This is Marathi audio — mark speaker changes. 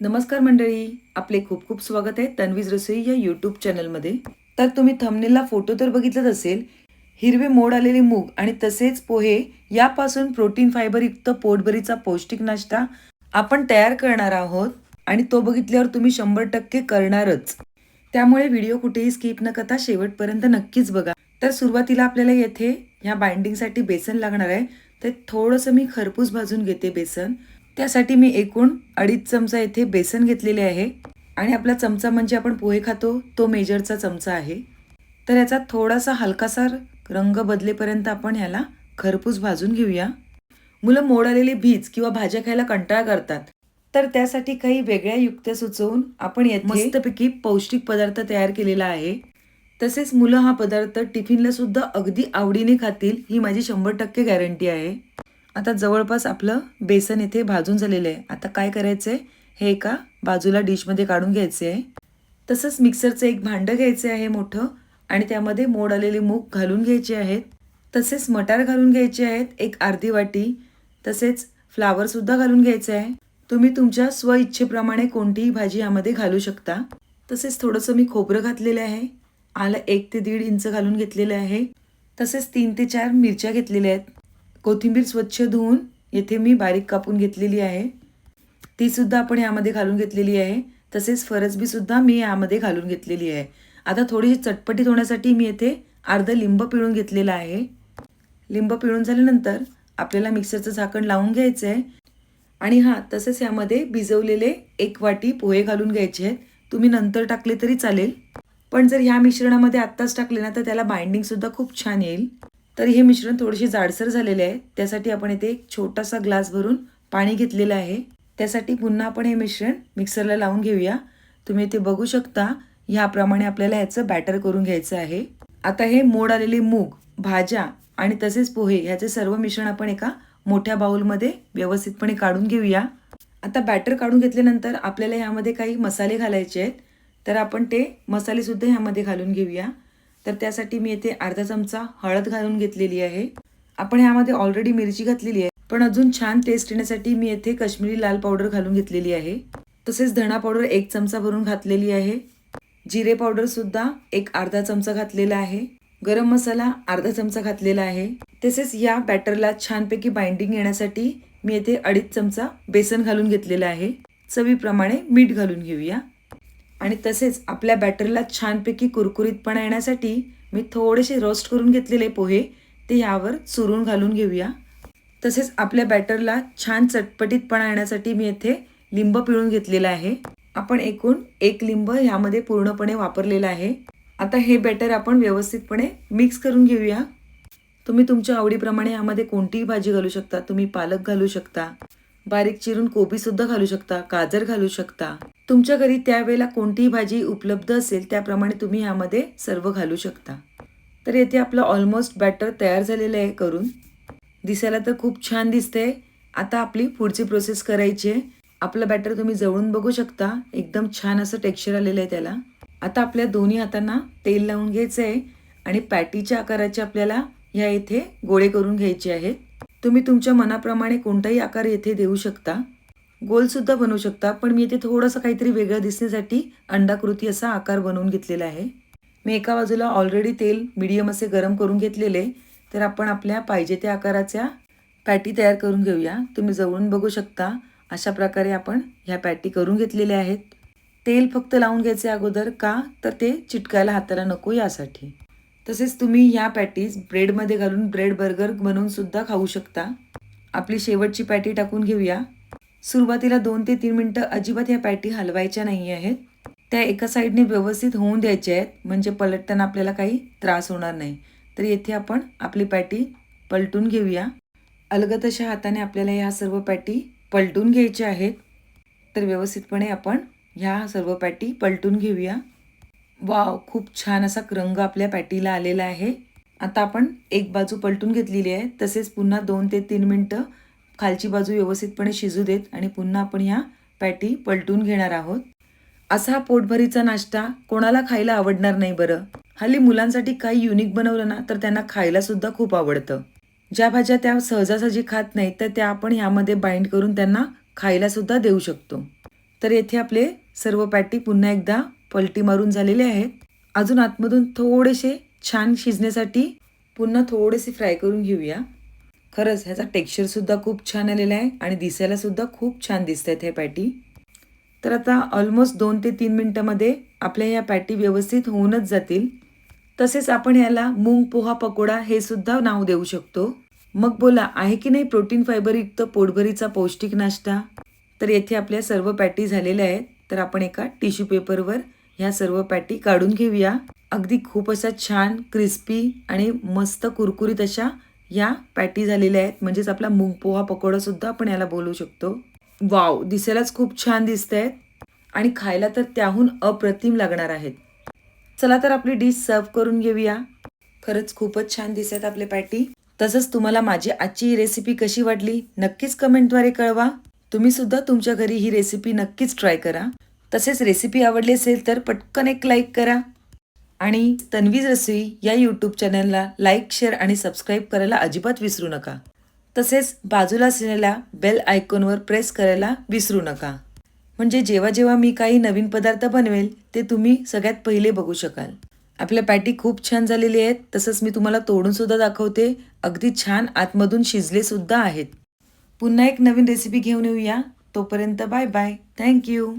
Speaker 1: नमस्कार मंडळी आपले खूप खूप स्वागत आहे तन्वीज रसोई या यूट्यूब चॅनलमध्ये तर तुम्ही थंबनेलला फोटो तर बघितलाच असेल हिरवे मोड आलेले मूग आणि तसेच पोहे यापासून प्रोटीन फायबरयुक्त पोटभरीचा पौष्टिक नाश्ता आपण तयार करणार आहोत आणि तो बघितल्यावर तुम्ही शंभर टक्के करणारच. त्यामुळे व्हिडिओ कुठेही स्किप न करता शेवटपर्यंत नक्कीच बघा. तर सुरुवातीला आपल्याला येथे ह्या बाइंडिंगसाठी बेसन लागणार आहे. तर थोडंसं मी खरपूस भाजून घेते बेसन. त्यासाठी मी एकूण अडीच चमचा येथे बेसन घेतलेले आहे. आणि आपला चमचा म्हणजे आपण पोहे खातो तो मेजरचा चमचा आहे. तर याचा थोडासा हलकासा रंग बदलेपर्यंत आपण ह्याला खरपूस भाजून घेऊया. मुलं मोड आलेले बीज किंवा भाज्या खायला कंटाळा करतात. तर त्यासाठी काही वेगळ्या युक्त्या सुचवून आपण मस्तपैकी पौष्टिक पदार्थ तयार केलेला आहे. तसेच मुलं हा पदार्थ टिफिनला सुद्धा अगदी आवडीने खातील ही माझी शंभर टक्के गॅरंटी आहे. आता जवळपास आपलं बेसन इथे भाजून झालेलं आहे. आता काय करायचं आहे हे एका बाजूला डिशमध्ये काढून घ्यायचे आहे तसंच मिक्सरचं एक भांडं घ्यायचं आहे मोठं आणि त्यामध्ये मोड आलेले मूग घालून घ्यायचे आहेत. तसेच मटार घालून घ्यायचे आहेत एक अर्धी वाटी. तसेच फ्लावरसुद्धा घालून घ्यायचं आहे. तुम्ही तुमच्या स्वइच्छेप्रमाणे कोणतीही भाजी यामध्ये घालू शकता. तसेच थोडंसं मी खोबरं घातलेलं आहे. आलं एक ते दीड इंच घालून घेतलेलं आहे. तसेच तीन ते चार मिरच्या घेतलेल्या आहेत. कोथिंबीर स्वच्छ धुवून येथे मी बारीक कापून घेतलेली आहे. तीसुद्धा आपण यामध्ये घालून घेतलेली आहे. तसेच फरसबीसुद्धा मी यामध्ये घालून घेतलेली आहे. आता थोडीशी चटपटीत होण्यासाठी मी येथे अर्ध लिंब पिळून घेतलेलं आहे. लिंब पिळून झाल्यानंतर आपल्याला मिक्सरचं झाकण लावून घ्यायचं आहे आणि हां तसेच यामध्ये भिजवलेले एक वाटी पोहे घालून घ्यायचे आहेत. तुम्ही नंतर टाकले तरी चालेल. पण जर ह्या मिश्रणामध्ये आत्ताच टाकले ना तर त्याला बाइंडिंगसुद्धा खूप छान येईल. तर हे मिश्रण थोडेसे जाडसर झालेले आहे. त्यासाठी आपण इथे एक छोटासा ग्लास भरून पाणी घेतलेलं आहे. त्यासाठी पुन्हा आपण हे मिश्रण मिक्सरला लावून घेऊया. तुम्ही इथे बघू शकता ह्याप्रमाणे आपल्याला ह्याचं बॅटर करून घ्यायचं आहे. आता हे मोड आलेले मूग भाज्या आणि तसेच पोहे ह्याचे सर्व मिश्रण आपण एका मोठ्या बाउलमध्ये व्यवस्थितपणे काढून घेऊया. आता बॅटर काढून घेतल्यानंतर आपल्याला ह्यामध्ये काही मसाले घालायचे आहेत. तर आपण ते मसालेसुद्धा ह्यामध्ये घालून घेऊया. तर त्यासाठी मी येथे अर्धा चमचा हळद घालून घेतलेली आहे. आपण ह्यामध्ये ऑलरेडी मिरची घातलेली आहे. पण अजून छान टेस्ट येण्यासाठी मी येथे कश्मीरी लाल पावडर घालून घेतलेली आहे. तसेच धणा पावडर एक चमचा भरून घातलेली आहे. जिरे पावडरसुद्धा एक अर्धा चमचा घातलेला आहे. गरम मसाला अर्धा चमचा घातलेला आहे. तसेच या बॅटरला छानपैकी बाइंडिंग येण्यासाठी मी येथे अडीच चमचा बेसन घालून घेतलेलं आहे. चवीप्रमाणे मीठ घालून घेऊया. आणि तसेच आपल्या बॅटरला छानपैकी कुरकुरीतपणा येण्यासाठी मी थोडेसे रोस्ट करून घेतलेले पोहे ते ह्यावर चुरून घालून घेऊया. तसेच आपल्या बॅटरला छान चटपटीतपणा येण्यासाठी मी येथे लिंब पिळून घेतलेला आहे. आपण एकूण एक लिंब ह्यामध्ये पूर्णपणे वापरलेलं आहे. आता हे बॅटर आपण व्यवस्थितपणे मिक्स करून घेऊया. तुम्ही तुमच्या आवडीप्रमाणे यामध्ये कोणतीही भाजी घालू शकता तुम्ही पालक घालू शकता. बारीक चिरून कोबी सुद्धा घालू शकता गाजर घालू शकता. तुमच्या घरी त्यावेळेला कोणतीही भाजी उपलब्ध असेल त्याप्रमाणे तुम्ही यामध्ये सर्व घालू शकता. तर येथे आपलं ऑलमोस्ट बॅटर तयार झालेलं आहे करून. दिसायला तर खूप छान दिसतंय. आता आपली पुढची प्रोसेस करायची आहे. आपलं बॅटर तुम्ही जवळून बघू शकता. एकदम छान असं टेक्स्चर आलेलं आहे त्याला. आता आपल्या दोन्ही हातांना तेल लावून घ्यायचं आहे आणि पॅटीच्या आकाराचे आपल्याला ह्या इथे गोळे करून घ्यायचे आहेत. तुम्ही तुमच्या मनाप्रमाणे कोणताही आकार येथे देऊ शकता. गोलसुद्धा बनवू शकता पण मी इथे थोडंसं काहीतरी वेगळं दिसण्यासाठी अंडाकृती असा आकार बनवून घेतलेला आहे. मी एका बाजूला ऑलरेडी तेल मीडियम असे गरम करून घेतलेले. तर आपण आपल्या पाहिजे त्या आकाराच्या पॅटी तयार करून घेऊया. तुम्ही जवळून बघू शकता अशा प्रकारे आपण ह्या पॅटी करून घेतलेल्या आहेत. तेल फक्त लावून घ्यायचे अगोदर का? तर ते चिटकायला हाताला नको यासाठी. तसेच तुम्ही ह्या पॅटीज ब्रेडमध्ये घालून ब्रेड बर्गर बनवून सुद्धा खाऊ शकता. आपली शेवटची पॅटी टाकून घेऊया. सुरुवातीला दोन ते तीन मिनटं अजिबात ह्या पॅटी हलवायच्या नाही आहेत. त्या एका साईडने व्यवस्थित होऊन द्यायच्या आहेत म्हणजे पलटताना आपल्याला काही त्रास होणार नाही. तर येथे आपण आपली पॅटी पलटून घेऊया. अलगत अशा हाताने आपल्याला ह्या सर्व पॅटी पलटून घ्यायच्या आहेत. तर व्यवस्थितपणे आपण ह्या सर्व पॅटी पलटून घेऊया. वाव खूप छान असा रंग आपल्या पॅटीला आलेला आहे. आता आपण एक बाजू पलटून घेतलेली आहे. तसेच पुन्हा दोन ते तीन मिनटं खालची बाजू व्यवस्थितपणे शिजू देत आणि पुन्हा आपण ह्या पॅटी पलटून घेणार आहोत. असा हा पोटभरीचा नाश्ता कोणाला खायला आवडणार नाही बरं. हल्ली मुलांसाठी काही युनिक बनवलं ना तर त्यांना खायलासुद्धा खूप आवडतं. ज्या भाज्या त्या सहजासहजी खात नाहीत तर त्या आपण ह्यामध्ये बाइंड करून त्यांना खायलासुद्धा देऊ शकतो. तर येथे आपले सर्व पॅटी पुन्हा एकदा पलटी मारून झालेले आहेत. अजून आतमधून थोडेसे छान शिजण्यासाठी पुन्हा थोडेसे फ्राय करून घेऊया. खरंच ह्याचा टेक्स्चरसुद्धा खूप छान आलेला आहे आणि दिसायलासुद्धा खूप छान दिसत आहेत हे पॅटी तर आता ऑलमोस्ट दोन ते तीन मिनटामध्ये आपल्या या पॅटी व्यवस्थित होऊनच जातील. तसेच आपण याला मूंग पोहा पकोडा हे सुद्धा नाव देऊ शकतो. मग बोला आहे की नाही प्रोटीन फायबरयुक्त पोटभरीचा पौष्टिक नाश्ता? तर येथे आपल्या सर्व पॅटी झालेल्या आहेत. तर आपण एका टिश्यू पेपरवर ह्या सर्व पॅटी काढून घेऊया. अगदी खूप अशा छान क्रिस्पी आणि मस्त कुरकुरीत अशा या पॅटी झालेल्या आहेत. म्हणजेच आपला मूग पोहा पकोडा सुद्धा आपण याला बोलू शकतो. वाव दिसायलाच खूप छान दिसत आहेत आणि खायला तर त्याहून अप्रतिम लागणार आहेत. चला तर आपली डिश सर्व करून घेऊया. खरंच खूपच छान दिसत आपले पॅटी. तसंच तुम्हाला माझी आजची ही रेसिपी कशी वाटली नक्कीच कमेंटद्वारे कळवा. तुम्ही सुद्धा तुमच्या घरी ही रेसिपी नक्कीच ट्राय करा. तसेच रेसिपी आवडली असेल तर पटकन एक लाईक करा. आणि तन्वीज रसोई या यूट्यूब चॅनलला लाईक शेअर आणि सबस्क्राईब करायला अजिबात विसरू नका. तसेच बाजूला असलेल्या बेल आयकॉनवर प्रेस करायला विसरू नका. म्हणजे जेव्हा जेव्हा मी काही नवीन पदार्थ बनवेल ते तुम्ही सगळ्यात पहिले बघू शकाल. आपल्या पॅटी खूप छान झालेली आहेत. तसंच मी तुम्हाला तोडूनसुद्धा दाखवते. अगदी छान आतमधून शिजलेसुद्धा आहेत. पुन्हा एक नवीन रेसिपी घेऊन येऊया. तोपर्यंत बाय बाय थँक्यू